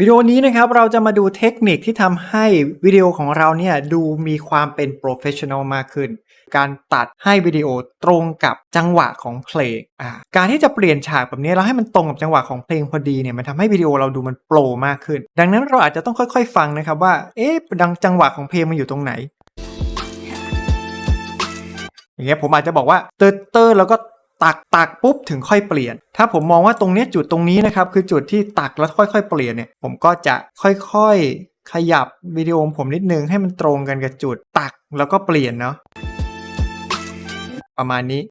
วิดีโอนี้นะครับเราจะมาดูเทคนิคที่ทำให้วิดีโอของเราเนี่ยดูมีความเป็นโปรเฟชชั่นอลมากขึ้น การตัดให้วิดีโอตรงกับจังหวะของเพลงอ่าการที่จะเปลี่ยนฉากแบบนี้แล้วให้มันตรงกับจังหวะของเพลงพอดีเนี่ยมันทำให้วิดีโอเราดูมันโปรมากขึ้น ดังนั้นเราอาจจะต้องค่อยๆ ฟังนะครับว่าเอ๊ะดังจังหวะของเพลงมันอยู่ตรงไหนอย่างเงี้ยผมอาจจะบอกว่าเตอร์เตอร์แล้วก็ ตักตักปุ๊บถึงค่อยเปลี่ยน ถ้าผมมองว่าตรงนี้จุดตรงนี้นะครับคือจุดที่ตักแล้วค่อยๆ เปลี่ยนเนี่ยผมก็จะค่อยๆ ขยับวิดีโอผมนิดนึงให้มันตรงกันกับจุดตักแล้วก็เปลี่ยนเนาะประมาณนี้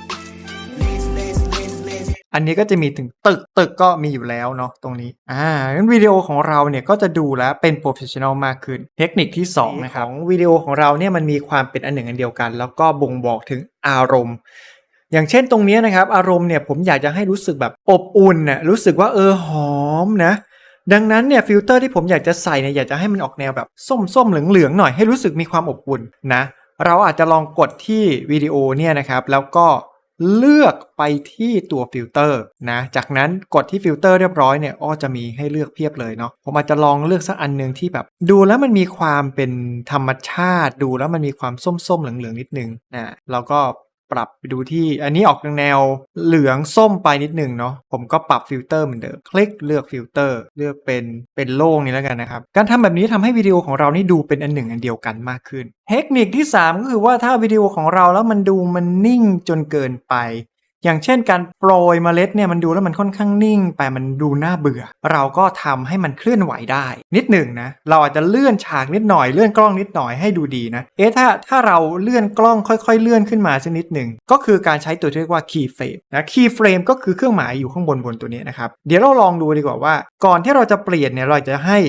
อันนี้ก็จะมีถึงตึกตึกก็มีอยู่แล้วเนาะตรงนี้อ่างั้นวิดีโอของเราเนี่ยก็จะดูแล้วเป็นโปรเฟชชั่นอลมากขึ้น เทคนิคที่2นะครับวิดีโอของเราเนี่ยมันมีความเป็นอันหนึ่งอันเดียวกัน แล้วก็บ่งบอกถึงอารมณ์ อย่างเช่นตรงนี้นะครับ อารมณ์เนี่ยผมอยากจะให้รู้สึกแบบอบอุ่นน่ะรู้สึกว่าเออหอมนะดังนั้นเนี่ยฟิลเตอร์ที่ผมอยากจะใส่เนี่ยอยากจะให้มันออกแนวแบบส้มๆเหลืองๆหน่อยให้รู้สึกมีความอบอุ่นนะ เราอาจจะลองกดที่วิดีโอเนี่ยนะครับ แล้วก็เลือกไปที่ตัวฟิลเตอร์นะจากนั้นกดที่ฟิลเตอร์เรียบร้อยเนี่ยอ้อจะมีให้เลือกเพียบเลยเนาะผมอาจจะลองเลือกสักอันหนึ่งที่แบบ ดูแล้วมันมีความเป็นธรรมชาติ ดูแล้วมันมีความส้มๆเหลืองๆนิดนึงนะแล้วก็ ปรับไปดูที่ อันนี้ออกแนวเหลืองส้มไปนิดหนึ่งเนาะผมก็ปรับฟิลเตอร์เหมือนเดิม คลิกเลือกฟิลเตอร์เลือกเป็นเป็นโล่งนี้แล้วกันนะครับ การทำแบบนี้ทำให้วิดีโอของเรานี่ดูเป็นอันหนึ่งอันเดียวกันมากขึ้น เทคนิคที่ 3 ก็คือว่าถ้าวิดีโอของเราแล้วมันดูมันนิ่งจนเกินไป อย่างเช่นการโปรยเมล็ดเนี่ยมันดูแล้วมันค่อนข้างนิ่งไปมันดูน่าเบื่อ เราก็ทำให้มันเคลื่อนไหวได้ นิดหนึ่งนะ เราอาจจะเลื่อนฉากนิดหน่อยเลื่อนกล้องนิดหน่อยให้ดูดีนะ เอ๊ะถ้าถ้าเราเลื่อนกล้องค่อยๆ เลื่อนขึ้นมาสักนิดหนึ่งก็คือการใช้ตัวที่เรียกว่า key frame นะ key frame ก็คือเครื่องหมายอยู่ข้างบนบนตัวนี้นะครับ เดี๋ยวเราลองดูดีกว่าว่า ก่อนที่เราจะเปลี่ยนเนี่ยเราจะให้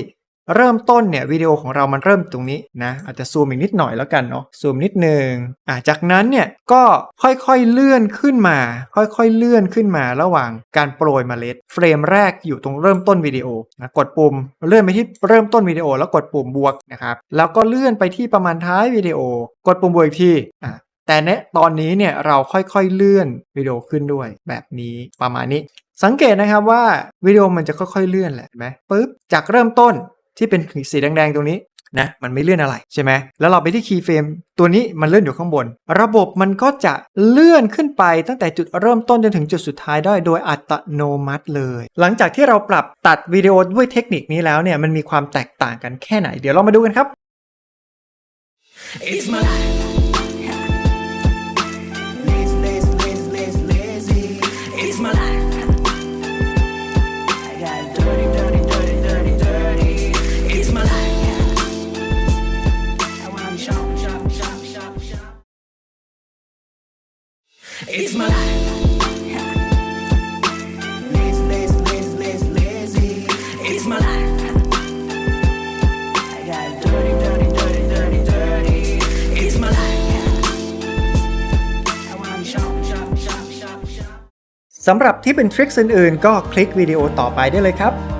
เริ่มต้นเนี่ยวิดีโอของเรามันเริ่มตรงนี้นะอาจจะซูมอีกนิดหน่อยแล้วกันเนาะซูมนิดนึงอ่าจากนั้นเนี่ยก็ค่อยๆเลื่อนขึ้นมา ค่อยๆเลื่อนขึ้นมาระหว่างการโปรยเมล็ด เฟรมแรกอยู่ตรงเริ่มต้นวิดีโอนะกดปุ่มเลื่อนไปที่เริ่มต้นวิดีโอ แล้วกดปุ่มบวกนะครับแล้วก็เลื่อนไปที่ประมาณท้ายวิดีโอ กดปุ่มบวกอีกทีอ่าแต่เนตอนนี้เนี่ยเราค่อยๆเลื่อนวิดีโอขึ้นด้วยแบบนี้ประมาณนี้ สังเกตนะครับว่าวิดีโอมันจะค่อยๆเลื่อนแหละเห็นไหมปุ๊บจากเริ่มต้น ที่เป็นสีแดงๆตรงนี้นะมันไม่เลื่อนอะไรใช่ไหมแล้วเราไปที่คีย์เฟรมตัวนี้มันเลื่อนอยู่ข้างบน ระบบมันก็จะเลื่อนขึ้นไปตั้งแต่จุดเริ่มต้นจนถึงจุดสุดท้ายได้โดยอัตโนมัติเลย หลังจากที่เราปรับตัดวิดีโอด้วยเทคนิคนี้แล้วเนี่ยมันมีความแตกต่างกันแค่ไหน เดี๋ยวเรามาดูกันครับ It's my life. It's my life. Lazy, lazy, lazy, lazy, lazy. It's my life. I got dirty, dirty, dirty, dirty, dirty. It's my life. I wanna shop, shop, shop, shop, shop. สำหรับที่เป็นทริคอื่นๆ ก็คลิกวิดีโอต่อไปได้เลยครับ